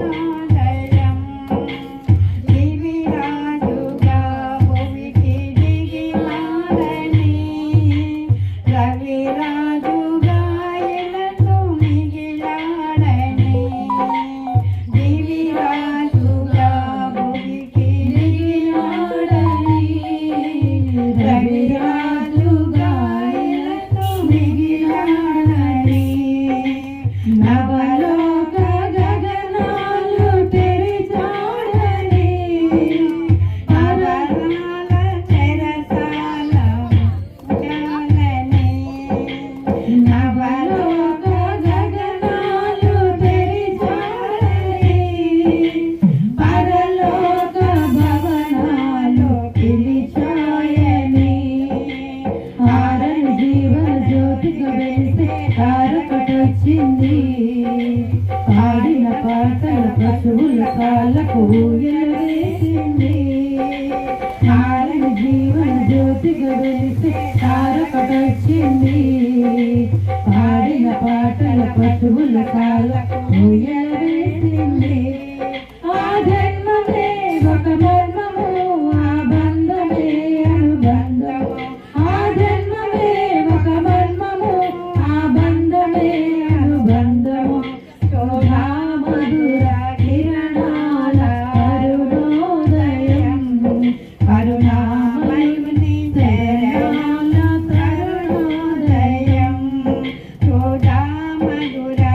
Lord. వచ్చింది పాడిన పాటల పశువుల పాలకు ఎలుగేసింది తారణ జీవన జ్యోతిగా వెలిసి తారకటొచ్చింది పాడిన పాటల పశువుల కాలకు ఎలుగు Oh, Madura